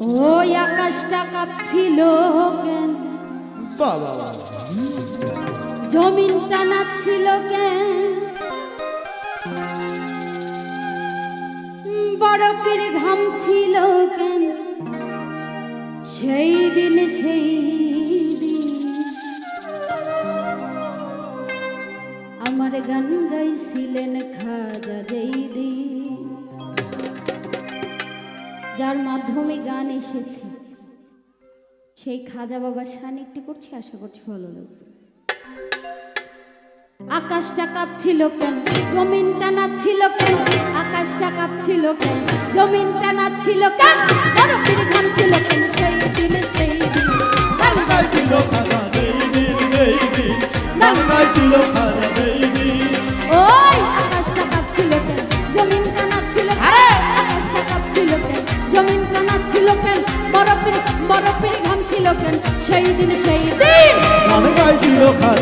ওই আকাশটা কাঁপছিল কেন? বাবা জমিনটা নাচছিল কেন? বরফের ঘাম ছিল কেন? সেই দিন সেই দিন। আমার গান গাইছিলেন খাজা যেই দিন। যার মাধ্যমে গান এসেছে। সেই খাজা বাবার শান একটি করছি, আশা করছি ভালো লাগবে। আকাশটা কাঁপছিল কেন? জমিনটা নাচছিল কেন? আকাশটা কাঁপছিল কেন? জমিনটা নাচছিল কেন? বরফের ঘাম ছিল কেন? সেই দিন সেই দিন। গান গাইছিল খাজা দিন, যেই দিন। গান গাইছিল খাজা। সেই দিন সেই দিন গান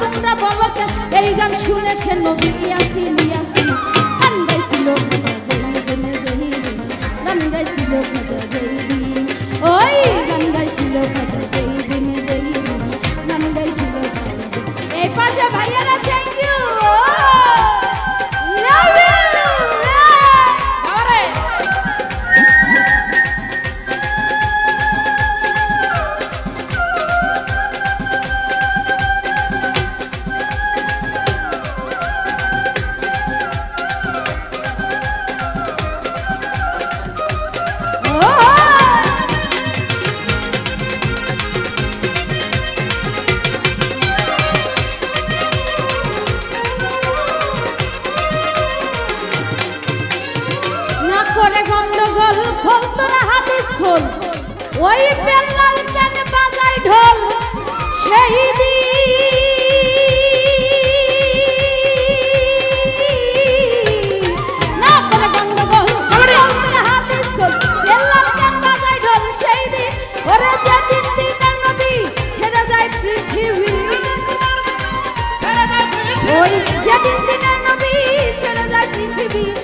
তোমরা বলো কেন এই গান শুনেছেন নবী যেদিন দিনের নবী ছেড়ে যায় পৃথিবী। ওই যেদিন দিনের নবী ছেড়ে যায় পৃথিবী।